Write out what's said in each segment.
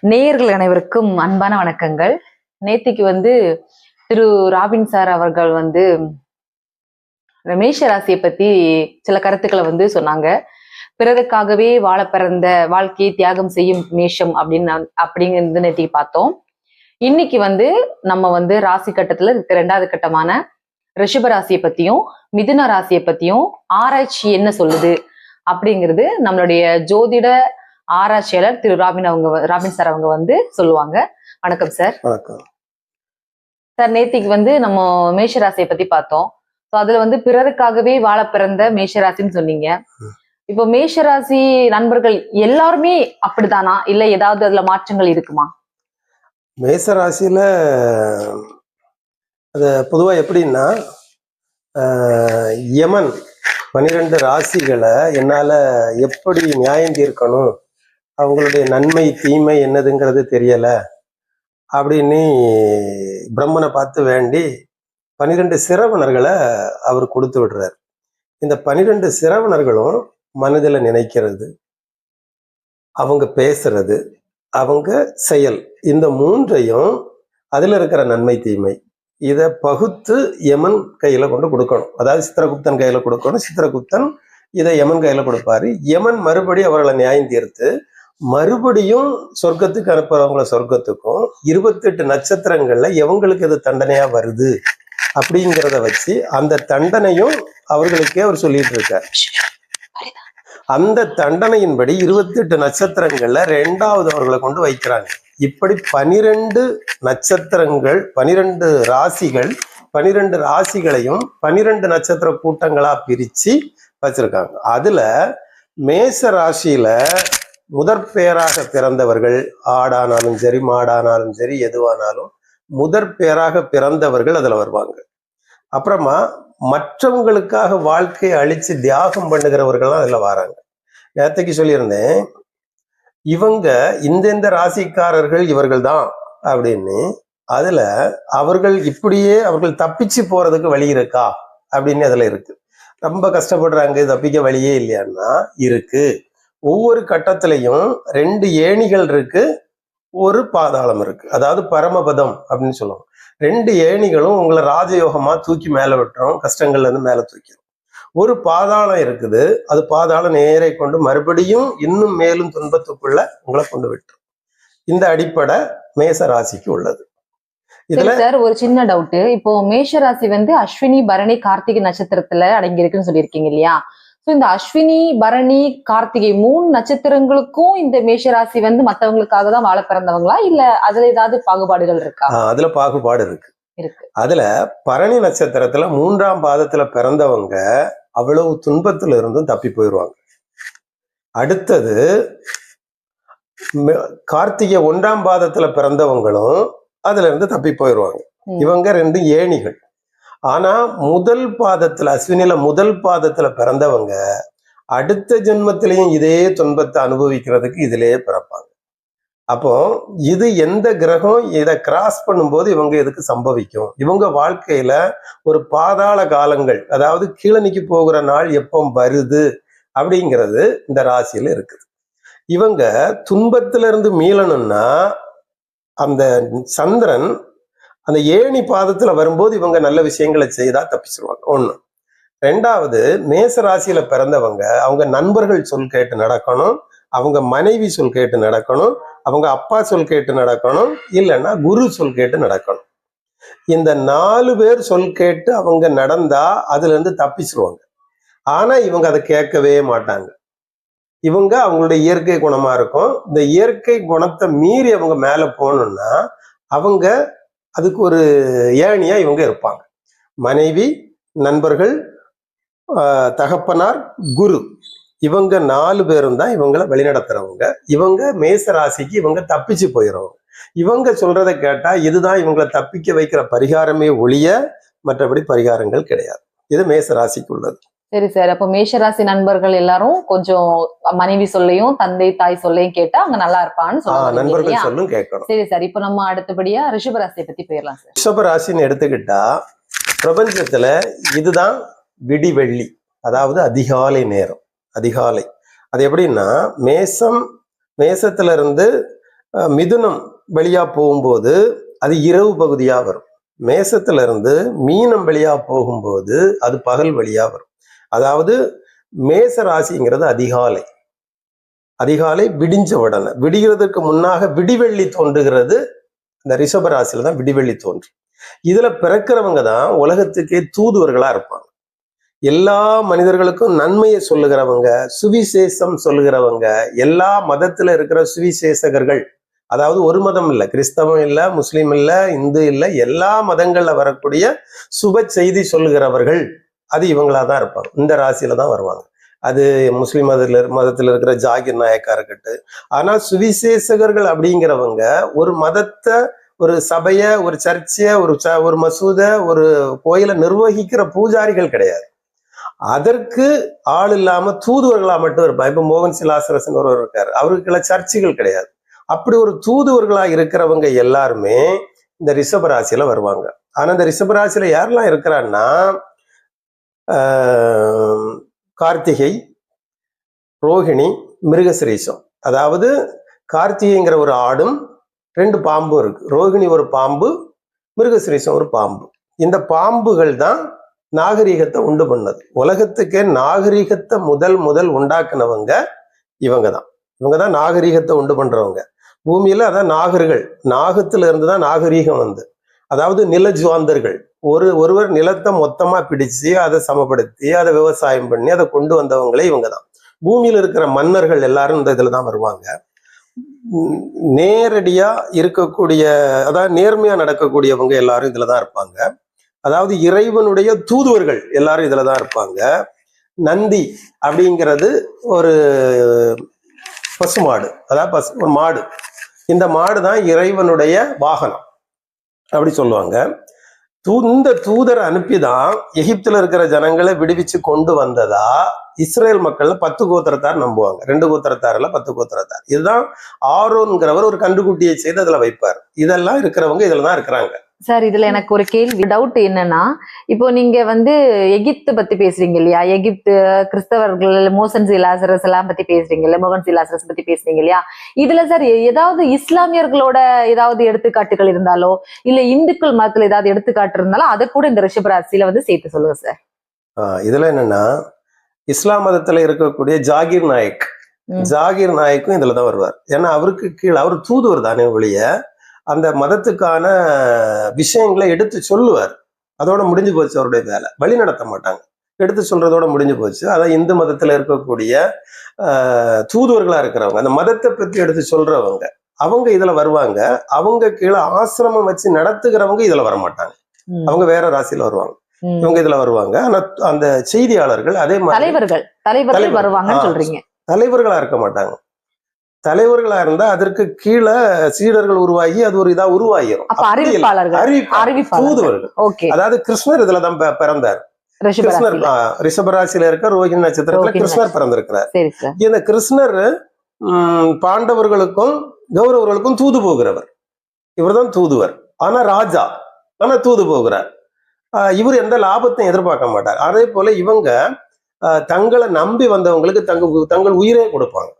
நேயர்கள் அனைவருக்கும் அன்பான வணக்கங்கள். நேத்திக்கு வந்து திரு ராபின் சார் அவர்கள் வந்து மேஷ ராசியை பத்தி சில கருத்துக்களை வந்து சொன்னாங்க. பிறருக்காகவே வாழ பிறந்த வாழ்க்கையை தியாகம் செய்யும் மேஷம் அப்படின்னு அப்படிங்கிறது நேத்திக்கு பார்த்தோம். இன்னைக்கு வந்து நம்ம வந்து ராசி கட்டத்துல இருக்க ரெண்டாவது கட்டமான ரிஷப ராசியை பத்தியும் மிதுன ராசியை பத்தியும் ஆராய்ச்சி என்ன சொல்லுது அப்படிங்கிறது நம்மளுடைய ஜோதிட ஆராய்ச்சியாளர் திரு ராபின் அவங்க ராபின் சார் அவங்க வந்து சொல்லுவாங்க. வணக்கம் சார். வணக்கம். சார் நேத்திக்கு வந்து நம்ம மேஷராசியை பத்தி பார்த்தோம். ஸோ அதுல வந்து பிறருக்காகவே வாழ பிறந்த மேஷராசின்னு சொன்னீங்க. இப்போ மேஷராசி நண்பர்கள் எல்லாருமே அப்படிதானா இல்ல ஏதாவது அதுல மாற்றங்கள் இருக்குமா? மேச ராசியில அது பொதுவாக எப்படின்னா யமன் பன்னிரெண்டு ராசிகளை என்னால் எப்படி நியாயம் தீர்க்கணும்? அவங்களுடைய நன்மை தீமை என்னதுங்கிறது தெரியல. அப்படின்னு பிரம்மனை பார்த்து வேண்டி பனிரெண்டு சிரவணர்களை அவர் கொடுத்து விடுறார். இந்த பனிரெண்டு சிரவணர்களும் மனதில் நினைக்கிறது அவங்க பேசுறது அவங்க செயல் இந்த மூன்றையும் அதில் இருக்கிற நன்மை தீமை இதை பகுத்து யமன் கையில் கொண்டு கொடுக்கணும். அதாவது சித்திரகுப்தன் கையில் கொடுக்கணும். சித்திரகுப்தன் இதை யமன் கையில் கொடுப்பாரு. யமன் மறுபடி அவர்களை நியாயம் தீர்த்து மறுபடியும் சொர்க்கத்துக்கு அனுப்புறவங்கள சொர்க்கத்துக்கும் இருபத்தெட்டு நட்சத்திரங்கள்ல எவங்களுக்கு இது தண்டனையா வருது அப்படிங்கிறத வச்சு அந்த தண்டனையும் அவர்களுக்கே அவர் சொல்லிட்டு இருக்கார். அந்த தண்டனையின்படி இருபத்தெட்டு நட்சத்திரங்கள்ல ரெண்டாவது அவர்களை கொண்டு வைக்கிறாங்க. இப்படி பனிரெண்டு நட்சத்திரங்கள் பனிரெண்டு ராசிகள் பனிரெண்டு ராசிகளையும் பனிரெண்டு நட்சத்திர கூட்டங்களா பிரிச்சு வச்சிருக்காங்க. அதுல மேச ராசியில முதற் பேராக பிறந்தவர்கள் ஆடானாலும் சரி மாடானாலும் சரி எதுவானாலும் முதற் பேராக பிறந்தவர்கள் அதுல வருவாங்க. அப்புறமா மற்றவங்களுக்காக வாழ்க்கையை அழிச்சு தியாகம் பண்ணுகிறவர்கள்லாம் அதுல வராங்க. நேற்றுக்கு சொல்லியிருந்தேன் இவங்க இந்தெந்த ராசிக்காரர்கள் இவர்கள் தான் அப்படின்னு அதுல அவர்கள் இப்படியே அவர்கள் தப்பிச்சு போறதுக்கு வழி இருக்கா அப்படின்னு அதுல இருக்கு. ரொம்ப கஷ்டப்படுறாங்க தப்பிக்க வழியே இல்லையான்னா இருக்கு. ஒவ்வொரு கட்டத்திலையும் ரெண்டு ஏணிகள் இருக்கு ஒரு பாதாளம் இருக்கு. அதாவது பரமபதம் அப்படின்னு சொல்லுவாங்க. ரெண்டு ஏணிகளும் உங்களை ராஜயோகமா தூக்கி மேல விட்டுரும் கஷ்டங்கள்ல இருந்து மேல தூக்கிடும் ஒரு பாதாளம் இருக்குது அது பாதாளம் நேரே கொண்டு மறுபடியும் இன்னும் மேலும் துன்பத்துக்குள்ள உங்களை கொண்டு விட்டுரும். இந்த அடிப்படை மேச ராசிக்கு உள்ளது. இதுல சரி ஒரு சின்ன டவுட் இப்போ மேஷராசி வந்து அஸ்வினி பரணி கார்த்திகை நட்சத்திரத்துல அடங்கியிருக்குன்னு சொல்லியிருக்கீங்க இல்லையா? சோ இந்த அஸ்வினி பரணி கார்த்திகை மூணு நட்சத்திரங்களுக்கும் இந்த மேஷராசி வந்து மத்தவங்களுக்காக தான் வாழ பிறந்தவங்களா? இல்ல அதுல ஏதாவது பாகுபாடுகள் இருக்கா? அதுல பாகுபாடு இருக்கு. இருக்கு. அதுல பரணி நட்சத்திரத்துல மூன்றாம் பாதத்துல பிறந்தவங்க அவ்வளவு துன்பத்துல இருந்தும் தப்பி போயிடுவாங்க அடுத்தது கார்த்திகை ஒன்றாம் பாதத்துல பிறந்தவங்களும் அதுல இருந்து தப்பி போயிடுவாங்க. இவங்க ரெண்டு ஏணிகள். ஆனா முதல் பாதத்துல அஸ்வினில முதல் பாதத்துல பிறந்தவங்க அடுத்த ஜென்மத்திலையும் இதே துன்பத்தை அனுபவிக்கிறதுக்கு இதிலேயே பிறப்பாங்க. அப்போ இது எந்த கிரகம் இதை கிராஸ் பண்ணும்போது இவங்க இதுக்கு சம்பவிக்கும்? இவங்க வாழ்க்கையில ஒரு பாதாள காலங்கள் அதாவது கீழனிக்கு போகிற நாள் எப்போ வருது அப்படிங்கிறது இந்த ராசியில இருக்குது. இவங்க துன்பத்திலிருந்து மீளணும்னா அந்த சந்திரன் அந்த ஏணி பாதத்துல வரும்போது இவங்க நல்ல விஷயங்களை செய்தா தப்பிச்சிருவாங்க. ஒண்ணு. ரெண்டாவது மேச ராசியில பிறந்தவங்க அவங்க நண்பர்கள் சொல் கேட்டு நடக்கணும் அவங்க மனைவி சொல் கேட்டு நடக்கணும் அவங்க அப்பா சொல் கேட்டு நடக்கணும் இல்லைன்னா குரு சொல் கேட்டு நடக்கணும். இந்த நாலு பேர் சொல் கேட்டு அவங்க நடந்தா அதுல இருந்து தப்பிச்சிருவாங்க. ஆனா இவங்க அதை கேட்கவே மாட்டாங்க. இவங்க அவங்களுடைய இயற்கை குணமா இருக்கும். இந்த இயற்கை குணத்தை மீறி அவங்க மேல போகணும்னா அவங்க அதுக்கு ஒரு ஏணியாக இவங்க இருப்பாங்க. மனைவி நண்பர்கள் தகப்பனார் குரு. இவங்க நாலு பேரும் தான் இவங்களை வழிநடத்துறவங்க. இவங்க மேச ராசிக்கு இவங்க தப்பிச்சு போயிடுறவங்க இவங்க சொல்றதை கேட்டா இதுதான் இவங்களை தப்பிக்க வைக்கிற பரிகாரமே ஒழிய மற்றபடி பரிகாரங்கள் கிடையாது. இது மேச ராசிக்கு உள்ளது. சரி சார். அப்போ மேஷராசி நண்பர்கள் எல்லாரும் கொஞ்சம் மனைவி சொல்லையும் தந்தை தாய் சொல்லையும் கேட்டா அவங்க நல்லா இருப்பான்னு சொல்லுவாங்க சரி சார். இப்போ நம்ம அடுத்தபடியா ரிஷபராசியை பத்தி போயிடலாம் சார். ரிஷப ராசின்னு எடுத்துக்கிட்டா பிரபஞ்சத்துல இதுதான் விடிவெள்ளி அதாவது அதிகாலை நேரம் அதிகாலை. அது எப்படின்னா மேசம் மேசத்துல இருந்து மிதுனம் வழியா போகும்போது அது இரவு பகுதியா வரும். மேசத்துல இருந்து மீனம் வழியா போகும்போது அது பகல் வழியா வரும். அதாவது மேச ராசிங்கிறது அதிகாலை. அதிகாலை விடிஞ்ச உடனே. விடிகிறதுக்கு முன்னாக விடிவெள்ளி தோன்றுகிறது. இந்த ரிஷப ராசியில தான் விடிவெள்ளி தோன்றும் இதுல பிறக்கிறவங்க தான் உலகத்துக்கே தூதுவர்களா இருப்பாங்க. எல்லா மனிதர்களுக்கும் நன்மையை சொல்லுகிறவங்க சுவிசேஷம் சொல்லுகிறவங்க எல்லா மதத்துல இருக்கிற சுவிசேஷகர்கள் அதாவது ஒரு மதம் இல்லை கிறிஸ்தவம் இல்லை முஸ்லீம் இல்லை இந்து இல்லை எல்லா மதங்கள்ல வரக்கூடிய சுப செய்தி சொல்லுகிறவர்கள் அது இவங்களா தான் இருப்பாங்க. இந்த ராசியில தான் வருவாங்க. அது முஸ்லீம் மதத்துல மதத்துல இருக்கிற ஜாகிர் நாயக்கா இருக்கட்டும். ஆனா சுவிசேஷகர்கள் அப்படிங்கிறவங்க ஒரு மதத்தை ஒரு சபையை ஒரு சர்ச்சைய ஒரு ச- ஒரு மசூத ஒரு கோயிலை நிர்வகிக்கிற பூஜாரிகள் கிடையாது. அதற்கு ஆள் இல்லாம தூதுவர்களா மட்டும் இருப்பாங்க. இப்ப மோகன் சிலாசரசன் ஒருவர் இருக்காரு. அவருக்குள்ள சர்ச்சைகள் கிடையாது. அப்படி ஒரு தூதுவர்களா இருக்கிறவங்க எல்லாருமே இந்த ரிஷபராசியில் வருவாங்க. ஆனா இந்த ரிஷபராசியில் யாரெல்லாம் இருக்கிறான்னா கார்த்திகை ரோகிணி மிருகசிரீசம் அதாவது கார்த்திகைங்கிற ஒரு ஆடும் ரெண்டு பாம்பும் இருக்கு. ரோகிணி ஒரு பாம்பு மிருகசிரீசம் ஒரு பாம்பு. இந்த பாம்புகள் தான் நாகரீகத்தை உண்டு பண்ணது. உலகத்துக்கே நாகரீகத்தை முதல் முதல் உண்டாக்குனவங்க இவங்க தான். இவங்க தான் நாகரீகத்தை உண்டு பண்றவங்க. பூமியில அதான் நாகர்கள். நாகத்துல இருந்து தான் நாகரீகம் வந்து. அதாவது நிலஜுவாந்தர்கள். ஒரு ஒருவர் நிலத்தை மொத்தமா பிடிச்சு அதை சமப்படுத்தி அதை விவசாயம் பண்ணி அதை கொண்டு வந்தவங்களே இவங்க தான் பூமியில் இருக்கிற மன்னர்கள் எல்லாரும் இந்த இதில் தான் வருவாங்க. நேரடியாக இருக்கக்கூடிய அதாவது நேர்மையாக நடக்கக்கூடியவங்க எல்லாரும் இதில் தான் இருப்பாங்க. அதாவது இறைவனுடைய தூதுவர்கள் எல்லாரும் இதில் தான் இருப்பாங்க. நந்தி அப்படிங்கிறது ஒரு பசு மாடு. அதாவது பசு ஒரு மாடு. இந்த மாடு தான் இறைவனுடைய வாகனம். அப்படி சொல்லுவாங்க. தூ இந்த தூதரை அனுப்பி தான் எகிப்துல இருக்கிற ஜனங்களை விடுவிச்சு கொண்டு வந்ததா இஸ்ரேல் மக்கள்ல பத்து கோத்திரத்தார் நம்புவாங்க. ரெண்டு கோத்திரத்தாரில் பத்து கோத்திரத்தார். இதுதான் ஆரோன்கிறவர் ஒரு கண்டுகுட்டியை செய்து அதில் வைப்பார். இதெல்லாம் இருக்கிறவங்க இதில் தான் இருக்கிறாங்க. சார் இதுல எனக்கு ஒரு கேள்வி டவுட் என்னன்னா இப்போ நீங்க வந்து எகிப்து பத்தி பேசுறீங்க இல்லையா? எகிப்து கிறிஸ்தவர்கள் மோசன் சிலாசரஸ் எல்லாம் பத்தி பேசுறீங்க இல்ல மோகன் சிலாசரஸ் பத்தி பேசுறீங்க இல்லையா? இதுல சார் ஏதாவது இஸ்லாமியர்களோட ஏதாவது எடுத்துக்காட்டுகள் இருந்தாலோ இல்ல இந்துக்கள் மதத்துல ஏதாவது எடுத்துக்காட்டு இருந்தாலும் அதை கூட இந்த ரிஷபராசியில வந்து சேர்த்து சொல்லுங்க சார் இதுல என்னன்னா இஸ்லாம் மதத்துல இருக்கக்கூடிய ஜாகிர் நாயக். ஜாகிர் நாயக்கும் இதுல தான் வருவார். ஏன்னா அவருக்கு கீழே அவர் தூதுவர் தானே ஒழிய அந்த மதத்துக்கான விஷயங்களை எடுத்து சொல்லுவார். அதோட முடிஞ்சு போச்சு அவருடைய வேலை. வழி நடத்த மாட்டாங்க. எடுத்து சொல்றதோட முடிஞ்சு போச்சு. அதான் இந்து மதத்துல இருக்கக்கூடிய தூதுவர்களா இருக்கிறவங்க அந்த மதத்தை பத்தி எடுத்து சொல்றவங்க அவங்க இதுல வருவாங்க. அவங்க கீழே ஆசிரமம் வச்சு நடத்துகிறவங்க இதுல வர மாட்டாங்க ம். அவங்க வேற ராசியில வருவாங்க. இவங்க இதுல வருவாங்க. ஆனா அந்த செய்தியாளர்கள் அதே மாதிரி தலைவர்கள் தலைவர்கள். சொல்றீங்க. தலைவர்களா இருக்க மாட்டாங்க. தலைவர்களா இருந்தா அதற்கு கீழே சீடர்கள் உருவாகி அது ஒரு இதா உருவாகிரும். அப்ப அப்படி இல்ல. அறிவிப்பாளர்கள் அறிவிப்பாளர். அறிவிப்பாளர்கள். தூதுவர்கள். அதாவது கிருஷ்ணர் இதுலதான் பிறந்தார். கிருஷ்ணர் ரிஷபராசியில இருக்க ரோஹிணி நட்சத்திரத்துல கிருஷ்ணர் பிறந்திருக்கிறார். இந்த கிருஷ்ணர் பாண்டவர்களுக்கும் கௌரவர்களுக்கும் தூது போகிறவர். இவர்தான் தூதுவர். ஆனா ராஜா. ஆனா தூது போகிறார். இவர் எந்த லாபத்தையும் எதிர்பார்க்க மாட்டார். அதே போல இவங்க தங்களை நம்பி வந்தவங்களுக்கு தங்க தங்கள் உயிரே கொடுப்பாங்க.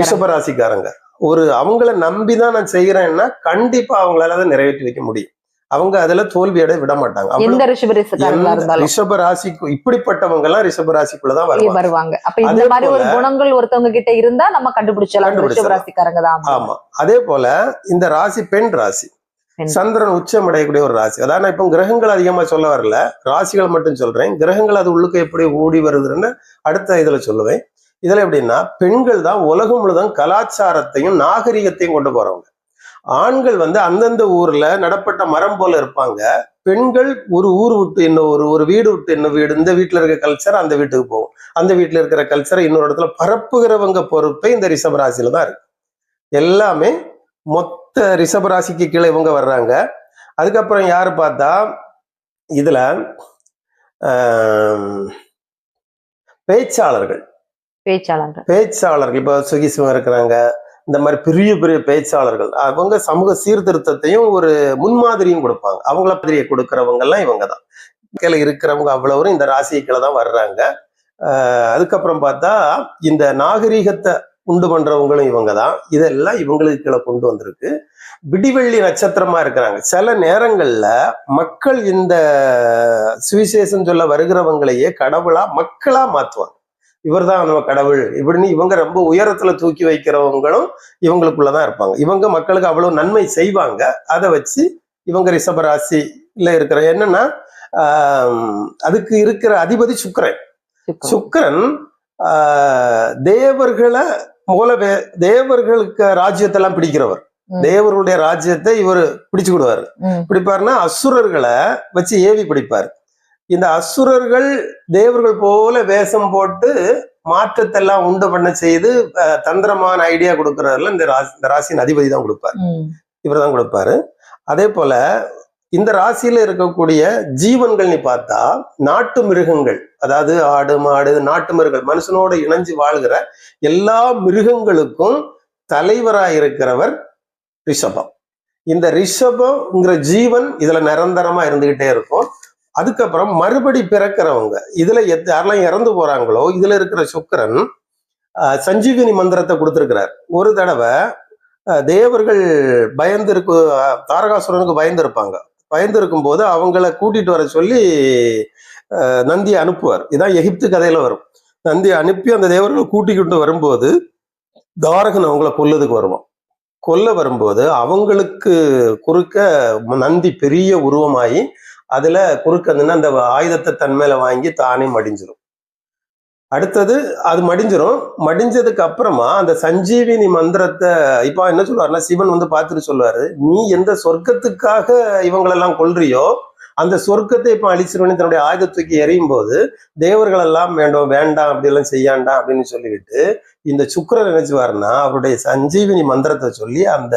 ரிஷபராசிக்காரங்க. ஒரு அவங்கள நம்பிதான் நான் செய்யறேன்னா கண்டிப்பா அவங்களால அதை நிறைவேற்றி வைக்க முடியும். அவங்க அதுல தோல்வியடை விட மாட்டாங்க. ரிஷப ராசிக்கு இப்படிப்பட்டவங்க எல்லாம் ரிஷப ராசிக்குள்ளதான் வருவாங்க. அப்ப இந்த மாதிரி ஒரு குணங்கள் ஒருத்தவங்க கிட்ட இருந்தா நம்ம கண்டுபிடிச்சலாம். ரிஷபராசிக்காரங்க தான் ஆமா. அதே போல இந்த ராசி பெண் ராசி. சந்திரன் உச்சம் அடையக்கூடிய ஒரு ராசி. அதான் நான் இப்போ கிரகங்கள் அதிகமா சொல்ல வரல. ராசிகள் மட்டும் சொல்றேன். கிரகங்கள் அது உள்ளுக்கு எப்படி ஓடி வருதுன்னு அடுத்த இதுல சொல்லுவேன். இதுல எப்படின்னா பெண்கள் தான் உலகம் முழுதும் கலாச்சாரத்தையும் நாகரிகத்தையும் கொண்டு போறவங்க. ஆண்கள் வந்து அந்தந்த ஊர்ல நடப்பட்ட மரம் போல இருப்பாங்க. பெண்கள் ஒரு ஊர் விட்டு இன்னும் ஒரு ஒரு வீடு விட்டு இன்னும் வீடு இந்த வீட்டில் இருக்கிற கல்ச்சர் அந்த வீட்டுக்கு போகும். அந்த வீட்டில் இருக்கிற கல்ச்சரை இன்னொரு இடத்துல பரப்புகிறவங்க பொறுப்பே இந்த ரிஷபராசியில தான் இருக்கு. எல்லாமே மொத்த ரிஷபராசிக்கு கீழே இவங்க வர்றாங்க. அதுக்கப்புறம் யாரு பார்த்தா இதுல பேச்சாளர்கள். பேச்சாளர்கள். பேச்சாளர்கள் இப்போ சுகிசிவம் இருக்கிறாங்க இந்த மாதிரி பெரிய பெரிய பேச்சாளர்கள் அவங்க சமூக சீர்திருத்தத்தையும் ஒரு முன்மாதிரியும் கொடுப்பாங்க. அவங்கள மாதிரியை கொடுக்கறவங்க எல்லாம் இவங்க தான் கீழே இருக்கிறவங்க அவ்வளவரும் இந்த ராசிக்குள்ள தான் வர்றாங்க. ஆஹ் அதுக்கப்புறம் பார்த்தா இந்த நாகரீகத்தை உண்டு பண்றவங்களும் இவங்க தான் இதெல்லாம் இவங்களுக்கு கீழே கொண்டு வந்திருக்கு. விடிவெள்ளி நட்சத்திரமா இருக்கிறாங்க. சில நேரங்கள்ல மக்கள் இந்த சுவிசேஷம் சொல்ல வருகிறவங்களையே கடவுளா மக்களா மாத்துவாங்க. இவர்தான் நம்ம கடவுள். இப்படின்னு இவங்க ரொம்ப உயரத்துல தூக்கி வைக்கிறவங்களும் இவங்களுக்குள்ளதான் இருப்பாங்க. இவங்க மக்களுக்கு அவ்வளவு நன்மை செய்வாங்க. அதை வச்சு இவங்க ரிஷபராசியில இருக்கிற என்னன்னா ஆஹ் அதுக்கு இருக்கிற அதிபதி சுக்கிரன். சுக்கிரன். ஆஹ் தேவர்களை மூலவே தேவர்களுக்கு ராஜ்யத்தெல்லாம் பிடிக்கிறவர். ம். தேவர்களுடைய ராஜ்யத்தை இவர் பிடிச்சுக்கிடுவார். பிடிப்பாருன்னா அசுரர்களை வச்சு ஏவி பிடிப்பார். இந்த அசுரர்கள் தேவர்கள் போல வேஷம் போட்டு மாற்றத்தை எல்லாம் உண்டு பண்ண செய்து தந்திரமான ஐடியா கொடுக்கறதுல இந்த ராசி இந்த ராசியின் அதிபதி தான் கொடுப்பார். இவர் தான் கொடுப்பாரு. அதே போல இந்த ராசியில இருக்கக்கூடிய ஜீவன்கள் நீ பார்த்தா நாட்டு மிருகங்கள் அதாவது ஆடு மாடு நாட்டு மிருகங்கள் மனுஷனோட இணைஞ்சு வாழ்கிற எல்லா மிருகங்களுக்கும் தலைவராக இருக்கிறவர் ரிஷபம். இந்த ரிஷபம்ங்கிற ஜீவன் இதுல நிரந்தரமா இருந்துகிட்டே இருக்கும். அதுக்கப்புறம் மறுபடி பிறக்கிறவங்க. இதுல எத்- யாரெல்லாம் இறந்து போறாங்களோ இதுல இருக்கிற சுக்கரன் சஞ்சீவினி மந்திரத்தை கொடுத்துருக்கிறார். ஒரு தடவை தேவர்கள் பயந்து இருக்கு தாரகாசுரனுக்கு பயந்து இருப்பாங்க பயந்து இருக்கும்போது அவங்கள கூட்டிட்டு வர சொல்லி நந்தி நந்தியை அனுப்புவார். இதான் எகிப்து கதையில வரும். நந்தியை அனுப்பி அந்த தேவர்களை கூட்டிக்கிட்டு வரும்போது தாரகன் அவங்கள கொல்லதுக்கு வருவான். கொல்ல வரும்போது அவங்களுக்கு குறுக்க நந்தி பெரிய உருவமாயி அதுல குறுக்கந்துன்னா அந்த ஆயுதத்தை தன்மையில வாங்கி தானே மடிஞ்சிடும் அடுத்தது அது மடிஞ்சிரும். மடிஞ்சதுக்கு அப்புறமா அந்த சஞ்சீவினி மந்திரத்தை இப்போ என்ன சொல்லுவாருன்னா சிவன் வந்து பார்த்துட்டு சொல்லுவாரு நீ எந்த சொர்க்கத்துக்காக இவங்களெல்லாம் கொள்றியோ அந்த சொர்க்கத்தை இப்போ அழிச்சிருவனு தன்னுடைய ஆயுத தூக்கி எறியும் போது தேவர்கள் எல்லாம் வேண்டாம் வேண்டாம் அப்படி எல்லாம் அப்படின்னு சொல்லிக்கிட்டு இந்த சுக்கிரன் நினைச்சுவாருன்னா அவருடைய சஞ்சீவினி மந்திரத்தை சொல்லி அந்த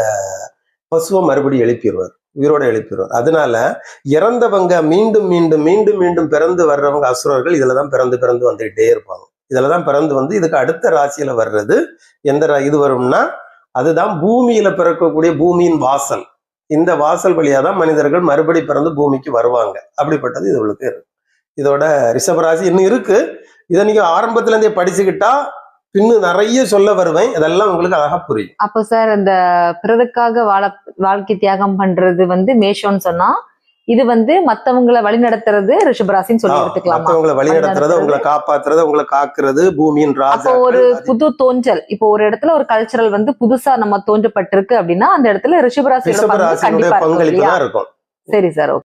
பசுவை மறுபடியும் எழுப்பிடுவார். உயிரோட எழுப்பிடுவார். அதனால இறந்தவங்க மீண்டும் மீண்டும் மீண்டும் மீண்டும் பிறந்து வர்றவங்க அசுரர்கள் இதுல தான் பிறந்து பிறந்து வந்துகிட்டே இருப்பாங்க. இதுல தான் பிறந்து வந்து இதுக்கு அடுத்த ராசியில வர்றது எந்த ரா- இது வரும்னா அதுதான் பூமியில பிறக்கக்கூடிய பூமியின் வாசல். இந்த வாசல் வழியா தான் மனிதர்கள் மறுபடி பிறந்து பூமிக்கு வருவாங்க. அப்படிப்பட்டது இவளுக்கு இருக்கு. இதோட ரிஷபராசி இன்னும் இருக்கு. இதை நீங்க ஆரம்பத்துல இருந்தே படிச்சுக்கிட்டா பின்னும் நிறைய சொல்ல வருவேன். இதெல்லாம் உங்களுக்கு அழகா புரியும். அப்போ சார் இந்த பிறருக்காக வாழ வாழ்க்கை தியாகம் பண்றது வந்து மேஷம்னு சொன்னா இது வந்து மத்தவங்களை வழி நடத்துறது ரிஷபராசின்னு சொல்லி எடுத்துக்கலாமா? மற்றவங்களை வழி நடத்துறது உங்களை காப்பாத்துறது உங்களை காக்குறது பூமியின் அப்போ ஒரு ராஜா புது தோன்றல். இப்போ ஒரு இடத்துல ஒரு கல்ச்சரல் வந்து புதுசா நம்ம தோன்றப்பட்டிருக்கு அப்படின்னா அந்த இடத்துல இருக்கும் பங்களிப்பு தான் இருக்கும். சரி சார்